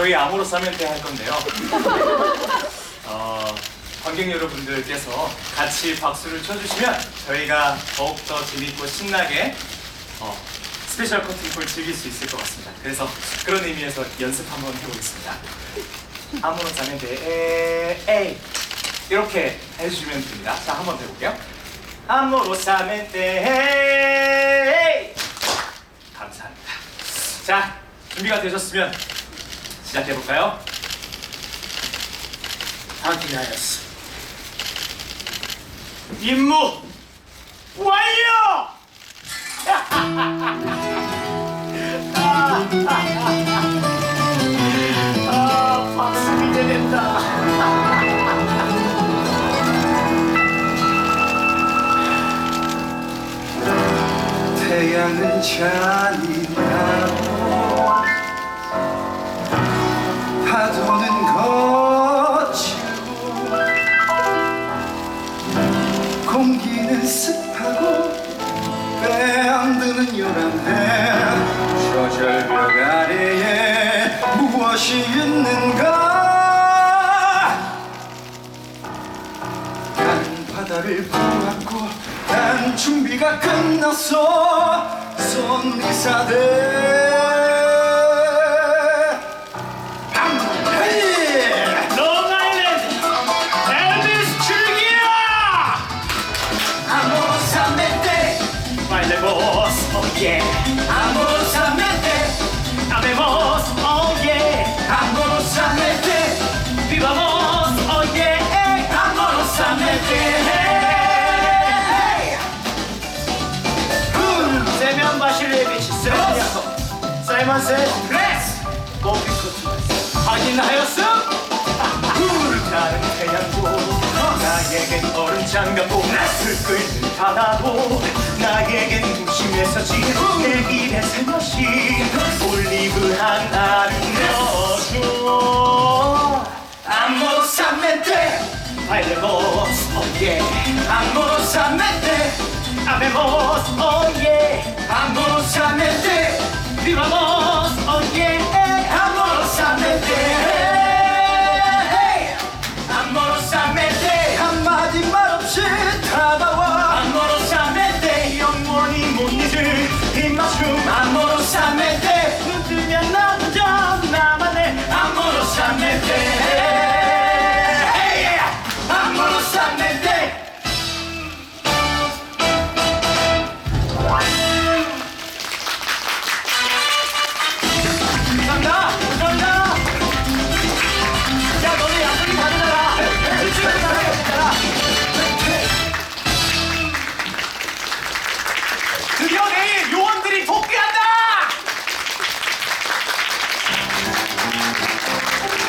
저희 아모로 사멘테 할 건데요. 어, 관객 여러분들께서 같이 박수를 쳐주시면 저희가 더욱더 재밌고 신나게 어, 스페셜 커튼콜 즐길 수 있을 것 같습니다. 그래서 그런 의미에서 연습 한번 해보겠습니다. 아모로 사멘테 에이 이렇게 해주시면 됩니다. 자, 한번 해볼게요. 아모로사멘테 감사합니다. 자, 준비가 되셨으면 시작해 볼까요? 확인하였어. 임무 완료! 아, 박수 기대된다. 태양은 잔인하고 파도는 거칠고 공기는 습하고 빼앗드는 요란해. 저 절벽 아래에 무엇이 있는가? 난 바다를 보았고 난 준비가 끝났어. 손리사대 말레보스 오예. 아모사메테 아메모스 오예. 아모사메테 비바모스 오예. 아모사메테 세면 바실리에 빛이 세미야코 사이먼스. 그레스. 모피코트. 확인하였음? 나는 태양고 장갑고 낯을 끓는 바다고 나에겐 무심해서 지내 입에 살며시 올리브 하나를 넣어줘. 아모사메테 발레모스 오예 아모사메테 아메모스 오예 아모사메테 비바모스